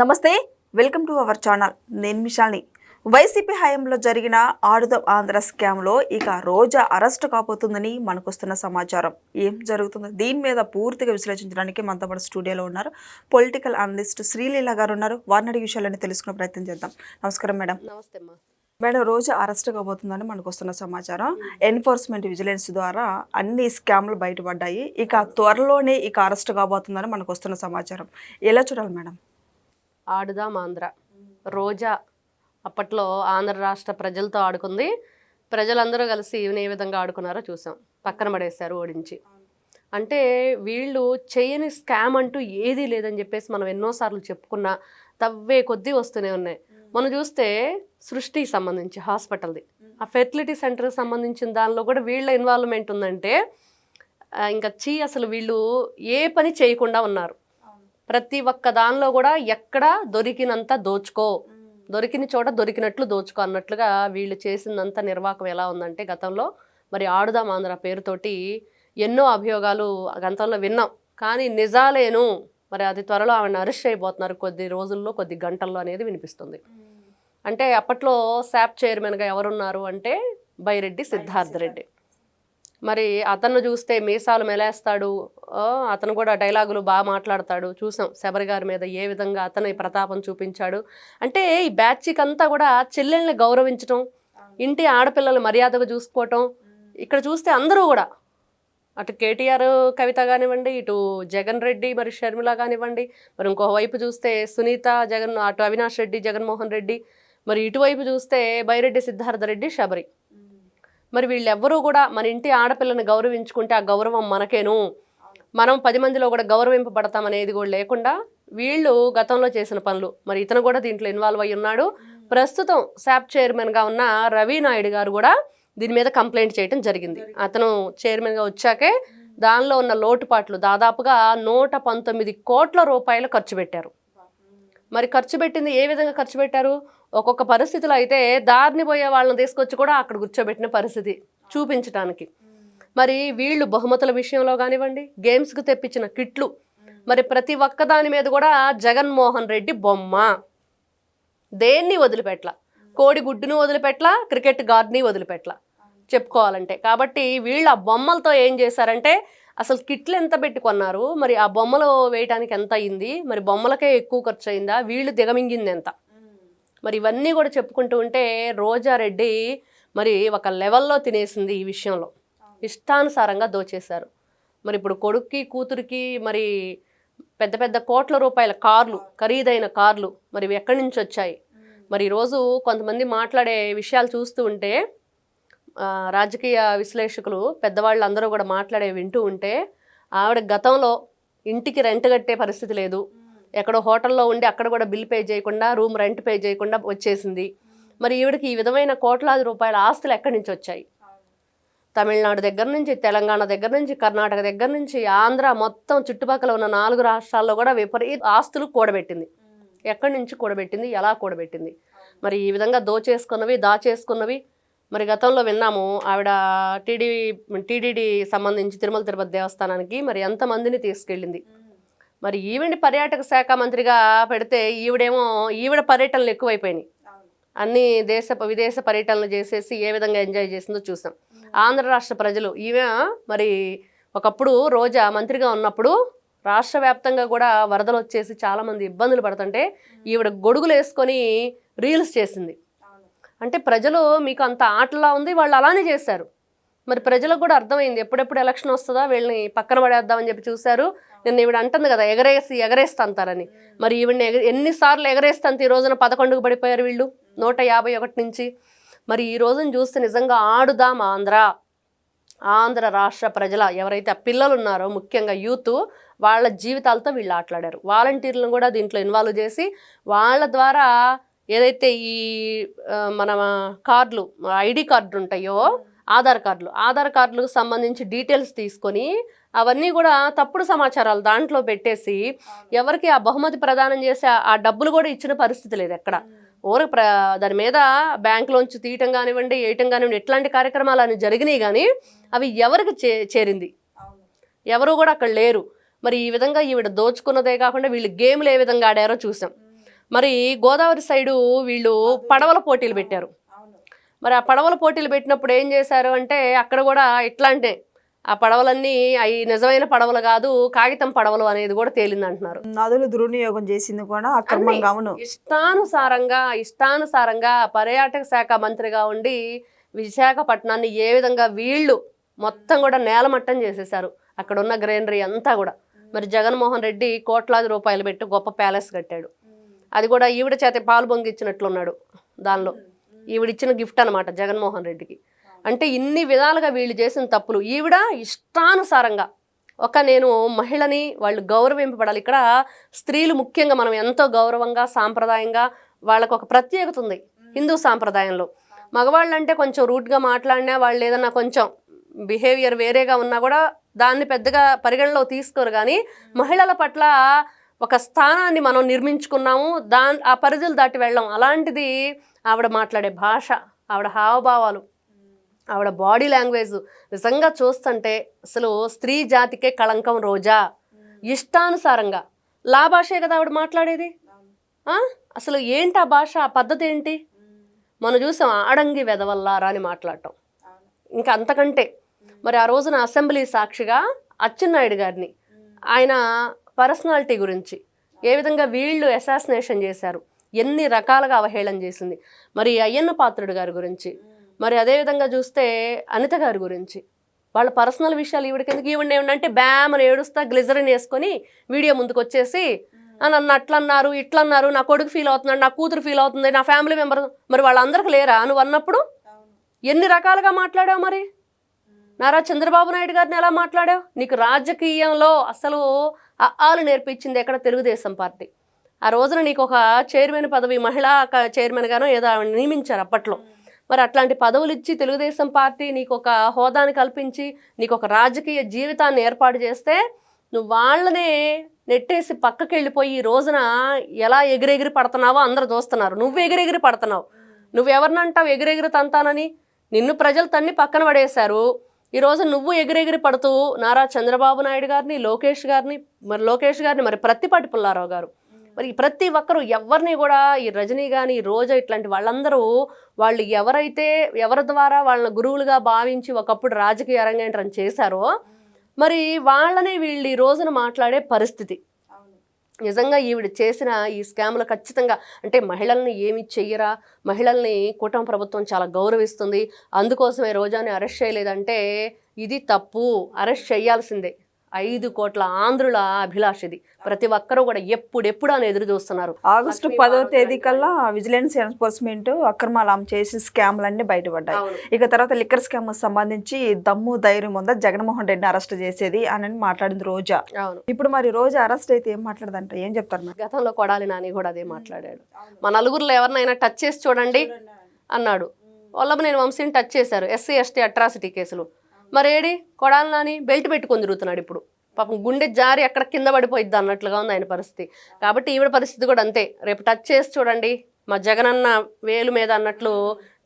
నమస్తే welcome to our channel. నేను మిషాల్ని. YCP హయాంలో జరిగిన ఆడుదాం ఆంధ్ర స్కామ్లో ఇక రోజా అరెస్ట్ కాబోతుందని మనకొస్తున్న సమాచారం. ఏం జరుగుతుంది? దీని మీద పూర్తిగా విశ్లేషించడానికి మనతో పాటు స్టూడియోలో ఉన్నారు పొలిటికల్ అనలిస్ట్ శ్రీలీల గారు ఉన్నారు. వారిని అడిగే విషయాలన్నీ తెలుసుకునే ప్రయత్నం చేద్దాం. నమస్కారం మేడం. నమస్తే అమ్మా. మేడం రోజు అరెస్ట్ కాబోతుందని మనకు వస్తున్న సమాచారం. ఎన్ఫోర్స్మెంట్ విజిలెన్స్ ద్వారా అన్ని స్కామ్లు బయటపడ్డాయి. ఇక త్వరలోనే ఇక అరెస్ట్ కాబోతుందని మనకు వస్తున్న సమాచారం. ఎలా చూడాలి మేడం? ఆడుదాం ఆంధ్ర. రోజా అప్పట్లో ఆంధ్ర రాష్ట్ర ప్రజలతో ఆడుకుంది. ప్రజలందరూ కలిసి ఈవెన్ ఏ విధంగా ఆడుకున్నారో చూసాం. పక్కన పడేశారు ఓడించి. అంటే వీళ్ళు చేయని స్కామ్ అంటూ ఏదీ లేదని చెప్పేసి మనం ఎన్నోసార్లు చెప్పుకున్నా తవ్వే కొద్దీ వస్తూనే ఉన్నాయి. మనం చూస్తే సృష్టికి సంబంధించి హాస్పిటల్ది. ఆ ఫెర్టిలిటీ సెంటర్కి సంబంధించిన దానిలో కూడా వీళ్ళ ఇన్వాల్వ్మెంట్ ఉందంటే ఇంకా చీ అసలు వీళ్ళు ఏ పని చేయకుండా ఉన్నారు. ప్రతి ఒక్క దానిలో కూడా ఎక్కడ దొరికినంత దోచుకో. దొరికిన చోట దొరికినట్లు దోచుకో అన్నట్లుగా వీళ్ళు చేసిందంత నిర్వాహకం ఎలా ఉందంటే గతంలో మరి ఆడుదాం ఆంధ్ర పేరుతోటి ఎన్నో అభియోగాలు గతంలో విన్నాం. కానీ నిజాలేను. మరి అది త్వరలో ఆవిడని అరెస్ట్ అయిపోతున్నారు కొద్ది రోజుల్లో కొద్ది గంటల్లో అనేది వినిపిస్తుంది. అంటే అప్పట్లో శాప్ చైర్మన్గా ఎవరున్నారు అంటే బైరెడ్డి సిద్ధార్థ. రెడ్డి మరి అతను చూస్తే మీసాలు మెలేస్తాడు. అతను కూడా డైలాగులు బాగా మాట్లాడతాడు. చూసాం శబరి గారి మీద ఏ విధంగా అతను ప్రతాపం చూపించాడు. అంటే ఈ బ్యాచ్కి అంతా కూడా చెల్లెల్ని గౌరవించటం ఇంటి ఆడపిల్లలు మర్యాదగా చూసుకోవటం ఇక్కడ చూస్తే అందరూ కూడా. అటు కేటీఆర్ కవిత కానివ్వండి ఇటు జగన్ రెడ్డి మరి షర్మిల కానివ్వండి మరి ఇంకోవైపు చూస్తే సునీత జగన్ అటు అవినాష్ రెడ్డి జగన్మోహన్ రెడ్డి మరి ఇటువైపు చూస్తే బైరెడ్డి సిద్ధార్థ రెడ్డి శబరి. మరి వీళ్ళెవ్వరూ కూడా మన ఇంటి ఆడపిల్లని గౌరవించుకుంటే ఆ గౌరవం మనకేను. మనం పది మందిలో కూడా గౌరవింపబడతాం అనేది కూడా లేకుండా వీళ్ళు గతంలో చేసిన పనులు. మరి ఇతను కూడా దీంట్లో ఇన్వాల్వ్ అయి ఉన్నాడు. ప్రస్తుతం శాప్ చైర్మన్గా ఉన్న రవి నాయుడు గారు కూడా దీని మీద కంప్లైంట్ చేయడం జరిగింది. అతను చైర్మన్గా వచ్చాకే దానిలో ఉన్న లోటుపాట్లు దాదాపుగా నూట పంతొమ్మిది కోట్ల రూపాయలు ఖర్చు పెట్టారు. మరి ఖర్చు పెట్టింది ఏ విధంగా ఖర్చు పెట్టారు? ఒక్కొక్క పరిస్థితిలో అయితే దారిని పోయే వాళ్ళని తీసుకొచ్చి కూడా అక్కడ కూర్చోబెట్టిన పరిస్థితి చూపించడానికి మరి వీళ్ళు బహుమతుల విషయంలో కానివ్వండి గేమ్స్కి తెప్పించిన కిట్లు మరి ప్రతి ఒక్క దాని మీద కూడా జగన్మోహన్ రెడ్డి బొమ్మ. దేన్ని వదిలిపెట్ల? కోడి గుడ్డును వదిలిపెట్ల? క్రికెట్ గార్డ్ని వదిలిపెట్ల? చెప్పుకోవాలంటే. కాబట్టి వీళ్ళు ఆ బొమ్మలతో ఏం చేశారంటే అసలు కిట్లు ఎంత పెట్టి కొన్నారు? మరి ఆ బొమ్మలు వేయటానికి ఎంత అయింది? మరి బొమ్మలకే ఎక్కువ ఖర్చు అయిందా? వీళ్ళు దిగమింగింది ఎంత? మరి ఇవన్నీ కూడా చెప్పుకుంటూ ఉంటే రోజారెడ్డి మరి ఒక లెవెల్లో తినేసింది ఈ విషయంలో. ఇష్టానుసారంగా దోచేశారు. మరి ఇప్పుడు కొడుక్కి కూతురికి మరి పెద్ద పెద్ద కోట్ల రూపాయల కార్లు ఖరీదైన కార్లు మరి ఎక్కడి నుంచి వచ్చాయి? మరి ఈరోజు కొంతమంది మాట్లాడే విషయాలు చూస్తూ ఉంటే రాజకీయ విశ్లేషకులు పెద్దవాళ్ళు అందరూ కూడా మాట్లాడే వింటూ ఉంటే ఆవిడ గతంలో ఇంటికి రెంట్ కట్టే పరిస్థితి లేదు. ఎక్కడో హోటల్లో ఉండి అక్కడ కూడా బిల్ పే చేయకుండా రూమ్ రెంట్ పే చేయకుండా వచ్చేసింది. మరి ఈవిడకి ఈ విధమైన కోట్లాది రూపాయల ఆస్తులు ఎక్కడి నుంచి వచ్చాయి? తమిళనాడు దగ్గర నుంచి తెలంగాణ దగ్గర నుంచి కర్ణాటక దగ్గర నుంచి ఆంధ్ర మొత్తం చుట్టుపక్కల ఉన్న నాలుగు రాష్ట్రాల్లో కూడా విపరీత ఆస్తులు కూడబెట్టింది. ఎక్కడి నుంచి కూడబెట్టింది? ఎలా కూడబెట్టింది? మరి ఈ విధంగా దోచేసుకున్నవి దాచేసుకున్నవి మరి గతంలో విన్నాము ఆవిడ టీడీ టీడీడీ సంబంధించి తిరుమల తిరుపతి దేవస్థానానికి మరి ఎంతమందిని తీసుకెళ్ళింది. మరి ఈవిడ పర్యాటక శాఖ మంత్రిగా పెడితే ఈవిడేమో ఈవిడ పర్యటనలు ఎక్కువైపోయినాయి. అన్ని దేశ విదేశ పర్యటనలు చేసేసి ఏ విధంగా ఎంజాయ్ చేసిందో చూసాం. ఆంధ్ర రాష్ట్ర ప్రజలు ఈమె మరి ఒకప్పుడు రోజా మంత్రిగా ఉన్నప్పుడు రాష్ట్ర వ్యాప్తంగా కూడా వరదలు వచ్చేసి చాలామంది ఇబ్బందులు పడుతుంటే ఈవిడ గొడుగులు వేసుకొని రీల్స్ చేసింది. అంటే ప్రజలు మీకు అంత ఆటలా ఉంది వాళ్ళు అలానే చేశారు. మరి ప్రజలకు కూడా అర్థమైంది ఎప్పుడెప్పుడు ఎలక్షన్ వస్తుందా వీళ్ళని పక్కన పడేద్దామని చెప్పి చూశారు. నిన్న ఈవిడ అంటుంది కదా ఎగరేసి ఎగరేస్తా అంటారని. మరి ఈవిడని ఎగ ఎన్నిసార్లు ఎగరేస్తాంత ఈ రోజున పదకొండుకు పడిపోయారు వీళ్ళు నూట యాభై ఒకటి నుంచి. మరి ఈ రోజున చూస్తే నిజంగా ఆడుదాం ఆంధ్ర. ఆంధ్ర రాష్ట్ర ప్రజల ఎవరైతే ఆ పిల్లలు ఉన్నారో ముఖ్యంగా యూత్ వాళ్ళ జీవితాలతో వీళ్ళు ఆటలాడారు. వాలంటీర్లను కూడా దీంట్లో ఇన్వాల్వ్ చేసి వాళ్ళ ద్వారా ఏదైతే ఈ మన కార్డులు ఐడి కార్డులు ఉంటాయో ఆధార్ కార్డులు. ఆధార్ కార్డులకు సంబంధించి డీటెయిల్స్ తీసుకొని అవన్నీ కూడా తప్పుడు సమాచారాలు దాంట్లో పెట్టేసి ఎవరికి ఆ బహుమతి ప్రదానం చేసి ఆ- డబ్బులు కూడా ఇచ్చిన పరిస్థితి లేదు ఎక్కడ. ఓరు ప్ర దాని మీద బ్యాంకులోంచి తీయటం కానివ్వండి వేయటం కానివ్వండి ఎట్లాంటి కార్యక్రమాలు అని జరిగినాయి కానీ అవి ఎవరికి చే చేరింది? ఎవరు కూడా అక్కడ లేరు. మరి ఈ విధంగా ఈవిడ దోచుకున్నదే కాకుండా వీళ్ళు గేమ్లు ఏ విధంగా ఆడారో చూసాం. మరి గోదావరి సైడు వీళ్ళు పడవల పోటీలు పెట్టారు. మరి ఆ పడవల పోటీలు పెట్టినప్పుడు ఏం చేశారు అంటే అక్కడ కూడా ఇట్లాంటి ఆ పడవలన్నీ అవి నిజమైన పడవలు కాదు కాగితం పడవలు అనేది కూడా తేలింది అంటున్నారు నదులు దుర్వినియోగం చేసింది కూడా అక్రమంగా ఇష్టానుసారంగా ఇష్టానుసారంగా పర్యాటక శాఖ మంత్రిగా ఉండి విశాఖపట్నాన్ని ఏ విధంగా వీళ్ళు మొత్తం కూడా నేలమట్టం చేసేశారు. అక్కడ ఉన్న గ్రీనరీ అంతా కూడా. మరి జగన్మోహన్ రెడ్డి కోట్లాది రూపాయలు పెట్టి గొప్ప ప్యాలెస్ కట్టాడు. అది కూడా ఈవిడ చేత పాలు పొంగిచ్చినట్లున్నాడు దానిలో. ఈవిడిచ్చిన గిఫ్ట్ అనమాట జగన్మోహన్ రెడ్డికి. అంటే ఇన్ని విధాలుగా వీళ్ళు చేసిన తప్పులు ఈవిడ ఇష్టానుసారంగా. ఒక నేను మహిళని వాళ్ళు గౌరవింపబడాలి. ఇక్కడ స్త్రీలు ముఖ్యంగా మనం ఎంతో గౌరవంగా సాంప్రదాయంగా వాళ్ళకు ఒక ప్రత్యేకత ఉంది హిందూ సాంప్రదాయంలో. మగవాళ్ళు అంటే కొంచెం రూట్గా మాట్లాడినా వాళ్ళు ఏదన్నా కొంచెం బిహేవియర్ వేరేగా ఉన్నా కూడా దాన్ని పెద్దగా పరిగణలో తీసుకోరు కానీ మహిళల పట్ల ఒక స్థానాన్ని మనం నిర్మించుకున్నాము దాని ఆ పరిధులు దాటి వెళ్ళాం. అలాంటిది ఆవిడ మాట్లాడే భాష ఆవిడ హావభావాలు ఆవిడ బాడీ లాంగ్వేజ్ నిజంగా చూస్తుంటే అసలు స్త్రీ జాతికే కళంకం రోజా. ఇష్టానుసారంగా. లా భాషే కదా ఆవిడ మాట్లాడేది? అసలు ఏంటి ఆ భాష? ఆ పద్ధతి ఏంటి? మనం చూసాం ఆడంగి వెదవల్లారా అని మాట్లాడటం. ఇంకా అంతకంటే. మరి ఆ రోజున అసెంబ్లీ సాక్షిగా అచ్చెన్నాయుడు గారిని. ఆయన పర్సనాలిటీ గురించి. ఏ విధంగా వీళ్ళు అసాసినేషన్ చేశారు. ఎన్ని రకాలుగా అవహేళన చేసింది. మరి అయ్యన్న పాత్రుడు గారి గురించి. మరి అదే విధంగా చూస్తే అనిత గారి గురించి. వాళ్ళ పర్సనల్ విషయాలు ఈవిడికి ఎందుకు ఈవిడ ఏమంటే బ్యామ్ అని ఏడుస్తా గ్లిజరిన్ వేసుకొని వీడియో ముందుకు వచ్చేసి "ఆ, నన్ను అట్లా అన్నారు ఇట్లా అన్నారు నా కొడుకు ఫీల్ అవుతున్నాడు నా కూతురు ఫీల్ అవుతుంది నా ఫ్యామిలీ మెంబర్ మరి వాళ్ళందరికీ లేరా? నువ్వు అన్నప్పుడు ఎన్ని రకాలుగా మాట్లాడావు మరి? నారా చంద్రబాబు నాయుడు గారిని ఎలా మాట్లాడావు? నీకు రాజకీయంలో అసలు ఆలు నేర్పించింది ఎక్కడ తెలుగుదేశం పార్టీ. ఆ రోజున నీకు ఒక చైర్మన్ పదవి మహిళా చైర్మన్గానో చైర్మన్ ఏదో ఆవిడ నియమించారు అప్పట్లో. మరి అట్లాంటి పదవులు ఇచ్చి తెలుగుదేశం పార్టీ నీకు ఒక హోదాని కల్పించి నీకు ఒక రాజకీయ జీవితాన్ని ఏర్పాటు చేస్తే నువ్వు వాళ్ళనే నెట్టేసి పక్కకి వెళ్ళిపోయి ఈ రోజున ఎలా ఎగిరెగిరి పడుతున్నావో అందరు చూస్తున్నారు. నువ్వు ఎగిరెగిరి పడుతున్నావు. నువ్వు ఎవరినంటావు ఎగిరెగిరి తంతానని? నిన్ను ప్రజలు తన్ని పక్కన పడేశారు. ఈరోజు నువ్వు ఎగిరెగిరి పడుతూ నారా చంద్రబాబు నాయుడు గారిని లోకేష్ గారిని మరి లోకేష్ గారిని మరి ప్రత్తిపాటి పుల్లారావు గారు. మరి ప్రతి ఒక్కరు ఎవరిని కూడా ఈ రజనీ కానీ రోజా ఇట్లాంటి వాళ్ళందరూ వాళ్ళు ఎవరైతే ఎవరి ద్వారా వాళ్ళని గురువులుగా భావించి ఒకప్పుడు రాజకీయ అరంగేట్రం చేశారో మరి వాళ్ళనే వీళ్ళు ఈ రోజున మాట్లాడే పరిస్థితి. నిజంగా ఈవిడ చేసిన ఈ స్కామ్లు ఖచ్చితంగా అంటే మహిళల్ని ఏమి చెయ్యరా? మహిళల్ని కూటమి ప్రభుత్వం చాలా గౌరవిస్తుంది. అందుకోసమే రోజాని అరెస్ట్ చేయలేదంటే ఇది తప్పు. అరెస్ట్ చేయాల్సిందే. ఐదు కోట్ల ఆంధ్రుల అభిలాష ఇది ప్రతి ఒక్కరూ కూడా ఎప్పుడెప్పుడు అని ఎదురు చూస్తున్నారు. ఆగస్టు పదో తేదీ కల్లా విజిలెన్స్ ఎన్ఫోర్స్మెంట్ అక్రమాలు ఆమె చేసి స్కామ్లన్నీ బయటపడ్డాయి. ఇక తర్వాత లిక్కర్ స్కామ్ సంబంధించి దమ్ము ధైర్యం ఉందా జగన్మోహన్ రెడ్డిని అరెస్ట్ చేసేది అని మాట్లాడింది రోజా. అవును. ఇప్పుడు మరి రోజా అరెస్ట్ అయితే ఏం మాట్లాడదంట ఏం చెప్తారు గతంలో కొడాలి నాని కూడా అదే మాట్లాడాడు. మా నలుగురిలో ఎవరినైనా టచ్ చేసి చూడండి అన్నాడు. వాళ్ళ నేను వంశీని టచ్ చేశారు. ఎస్సీ ఎస్టీ అట్రాసిటీ కేసులు. మరేడి? కొడాలని బెల్ట్ పెట్టుకొని తిరుగుతున్నాడు ఇప్పుడు. పాపం గుండె జారి ఎక్కడ కింద పడిపోయిద్ది అన్నట్లుగా ఉంది ఆయన పరిస్థితి. కాబట్టి ఈవిడ పరిస్థితి కూడా అంతే. రేపు టచ్ చేసి చూడండి. మా జగనన్న వేలు మీద అన్నట్లు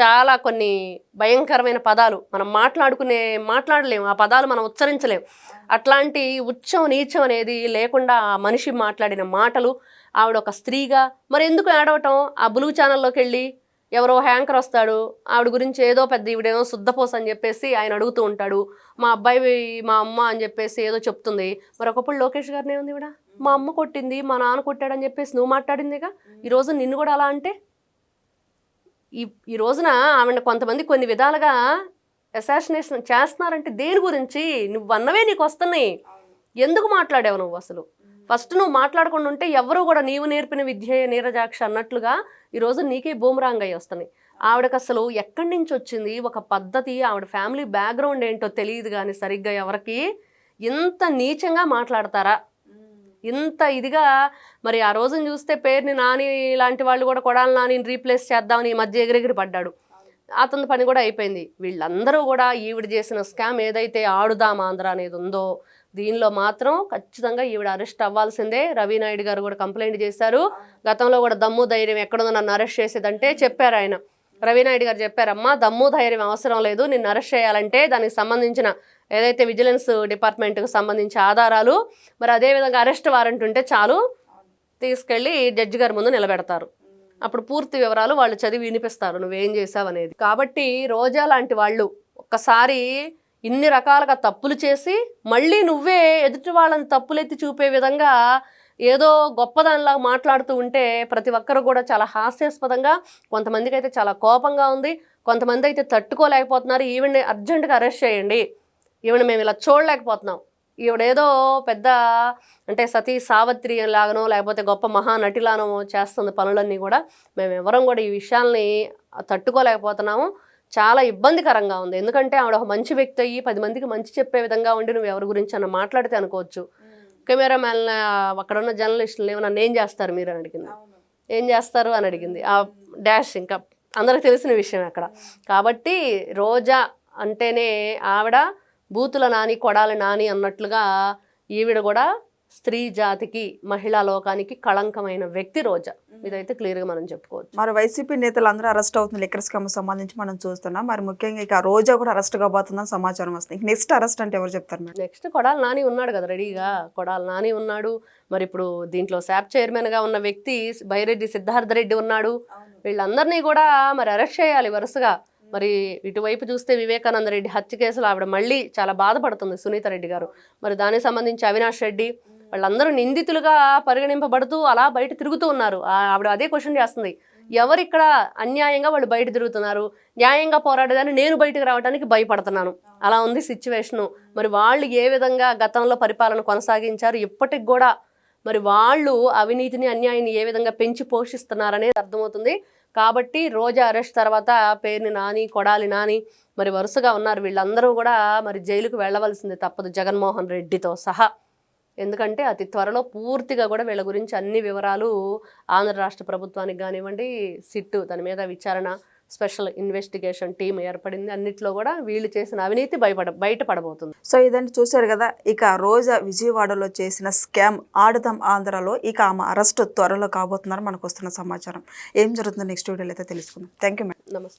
చాలా కొన్ని భయంకరమైన పదాలు. మనం మాట్లాడుకునే మాట్లాడలేము. ఆ పదాలు మనం ఉచ్చరించలేము. అట్లాంటి ఉచ్చం నీచం అనేది లేకుండా ఆ మనిషి మాట్లాడిన మాటలు ఆవిడ ఒక స్త్రీగా మరి ఎందుకు ఏడవటం ఆ బ్లూ ఛానల్లోకి వెళ్ళి ఎవరో హ్యాంకర్ వస్తాడు ఆవిడ గురించి ఏదో పెద్ద ఈవిడేమో శుద్ధపోస అని చెప్పేసి ఆయన అడుగుతూ ఉంటాడు. మా అబ్బాయి మా అమ్మ అని చెప్పేసి ఏదో చెప్తుంది. మరి ఒకప్పుడు లోకేష్ గారిని ఏముంది ఇవిడ? మా అమ్మ కొట్టింది మా నాన్న కొట్టాడని చెప్పేసి నువ్వు మాట్లాడిందిగా? ఈరోజు నిన్ను కూడా అలా అంటే? ఈ ఈ రోజున ఆవిడ కొంతమంది కొన్ని విధాలుగా అసాసినేషన్ చేస్తున్నారంటే దేని గురించి నువ్వు అన్నవే నీకు వస్తున్నాయి. ఎందుకు మాట్లాడావు నువ్వు అసలు? ఫస్ట్ నువ్వు మాట్లాడకుండా ఉంటే ఎవరు కూడా నీవు నేర్పిన విద్య నీరజాక్ష అన్నట్లుగా ఈరోజు నీకే బూమరాంగ్ అయ్యి వస్తున్నాయి. ఆవిడకి అసలు ఎక్కడి నుంచి వచ్చింది? ఒక పద్ధతి ఆవిడ ఫ్యామిలీ బ్యాక్గ్రౌండ్ ఏంటో తెలియదు కానీ సరిగ్గా ఎవరికి ఇంత నీచంగా మాట్లాడతారా? ఇంత ఇదిగా మరి ఆ రోజును చూస్తే పేరుని నాని లాంటి వాళ్ళు కూడా కొడాలి నానిని రీప్లేస్ చేద్దామని ఈ మధ్య ఎగిరెగిరి పడ్డాడు. అతని పని కూడా అయిపోయింది. వీళ్ళందరూ కూడా ఈవిడ చేసిన స్కామ్ ఏదైతే ఆడుదాం ఆంధ్ర అనేది ఉందో దీనిలో మాత్రం ఖచ్చితంగా ఈవిడ అరెస్ట్ అవ్వాల్సిందే. రవినాయుడు గారు కూడా కంప్లైంట్ చేశారు. గతంలో కూడా దమ్ము ధైర్యం ఎక్కడుందో నన్ను అరెస్ట్ చేసేదంటే చెప్పారు ఆయన. రవినాయుడు గారు చెప్పారమ్మా దమ్ము ధైర్యం అవసరం లేదు. నిన్ను అరెస్ట్ చేయాలంటే దానికి సంబంధించిన ఏదైతే విజిలెన్స్ డిపార్ట్మెంట్కి సంబంధించి ఆధారాలు మరి అదేవిధంగా అరెస్ట్ వారెంట్ ఉంటే చాలు తీసుకెళ్ళి జడ్జి గారి ముందు నిలబెడతారు. అప్పుడు పూర్తి వివరాలు వాళ్ళు చదివి వినిపిస్తారు. నువ్వేం చేసావు అనేది కాబట్టి రోజా లాంటి వాళ్ళు ఒక్కసారి ఇన్ని రకాలుగా తప్పులు చేసి మళ్ళీ నువ్వే ఎదుటి వాళ్ళని తప్పులెత్తి చూపే విధంగా ఏదో గొప్పదానిలాగా మాట్లాడుతూ ఉంటే ప్రతి ఒక్కరు కూడా చాలా హాస్యాస్పదంగా కొంతమందికి అయితే చాలా కోపంగా ఉంది. కొంతమంది అయితే తట్టుకోలేకపోతున్నారు. ఈవెన్ అర్జెంటుగా అరెస్ట్ చేయండి. ఈవెన్ మేము ఇలా చూడలేకపోతున్నాం. ఈవిడేదో పెద్ద అంటే సతీ సావిత్రి లాగానో లేకపోతే గొప్ప మహానటిలానో చేస్తుంది పనులన్నీ కూడా. మేము ఎవరం కూడా ఈ విషయాల్ని తట్టుకోలేకపోతున్నాము. చాలా ఇబ్బందికరంగా ఉంది. ఎందుకంటే ఆవిడ ఒక మంచి వ్యక్తి అయ్యి పది మందికి మంచి చెప్పే విధంగా ఉండి నువ్వు ఎవరి గురించి అన్న మాట్లాడితే అనుకోవచ్చు. కెమెరా మ్యాన్ అక్కడ ఉన్న జర్నలిస్టులు ఏమన్నా ఏం చేస్తారు మీరు అని అడిగింది. ఏం చేస్తారు అని అడిగింది. ఆ డాష్ ఇంకా అందరికి తెలిసిన విషయం అక్కడ. కాబట్టి రోజా అంటేనే ఆవిడ బూతుల నాని కొడాలి నాని అన్నట్లుగా ఈవిడ కూడా స్త్రీ జాతికి మహిళా లోకానికి కళంకమైన వ్యక్తి రోజా. ఇదైతే క్లియర్గా మనం చెప్పుకోవచ్చు. మరి వైసీపీ నేతలు అందరూ అరెస్ట్ అవుతుంది లిక్కర్ స్కామ్ సంబంధించి మనం చూస్తున్నాం. మరి ముఖ్యంగా ఇక రోజా కూడా అరెస్ట్ కాబోతుందని సమాచారం వస్తుంది. నెక్స్ట్ అరెస్ట్ అంటే ఎవరు చెప్తారు మేడం? నెక్స్ట్ కొడాలి నాని ఉన్నాడు కదా రెడీగా. కొడాలి నాని ఉన్నాడు. మరి ఇప్పుడు దీంట్లో శాప్ చైర్మన్గా ఉన్న వ్యక్తి బైరెడ్డి సిద్ధార్థ రెడ్డి ఉన్నాడు. వీళ్ళందరినీ కూడా మరి అరెస్ట్ చేయాలి వరుసగా. మరి ఇటువైపు చూస్తే వివేకానంద రెడ్డి హత్య కేసులో ఆవిడ మళ్ళీ చాలా బాధపడుతుంది సునీత రెడ్డి గారు. మరి దానికి సంబంధించి అవినాష్ రెడ్డి వాళ్ళందరూ నిందితులుగా పరిగణింపబడుతూ అలా బయట తిరుగుతూ ఉన్నారు. ఆవిడ అదే క్వశ్చన్ చేస్తుంది. ఎవరు ఇక్కడ అన్యాయంగా వాళ్ళు బయట తిరుగుతున్నారు? న్యాయంగా పోరాడేదాన్ని నేను బయటకు రావడానికి భయపడుతున్నాను. అలా ఉంది సిచ్యువేషను. మరి వాళ్ళు ఏ విధంగా గతంలో పరిపాలన కొనసాగించారు? ఇప్పటికి కూడా మరి వాళ్ళు అవినీతిని అన్యాయాన్ని ఏ విధంగా పెంచి పోషిస్తున్నారనేది అర్థమవుతుంది. కాబట్టి రోజా అరెస్ట్ తర్వాత పేరుని నాని కొడాలి నాని మరి వరుసగా ఉన్నారు. వీళ్ళందరూ కూడా మరి జైలుకు వెళ్ళవలసింది తప్పదు జగన్మోహన్ రెడ్డితో సహా. ఎందుకంటే అతి త్వరలో పూర్తిగా కూడా వీళ్ళ గురించి అన్ని వివరాలు ఆంధ్ర రాష్ట్ర ప్రభుత్వానికి కానివ్వండి సిట్టు దాని మీద విచారణ స్పెషల్ ఇన్వెస్టిగేషన్ టీం ఏర్పడింది. అన్నిట్లో కూడా వీళ్ళు చేసిన అవినీతి భయపడ బయటపడబోతుంది. సో ఇదంటే చూశారు కదా ఇక రోజా విజయవాడలో చేసిన స్కామ్ ఆడుదాం ఆంధ్రాలో ఇక ఆమె అరెస్ట్ త్వరలో కాబోతున్నారు. మనకు వస్తున్న సమాచారం. ఏం జరుగుతుందో నెక్స్ట్ వీడియోలో అయితే తెలుసుకుందాం. థ్యాంక్ యూ మేడం నమస్తే.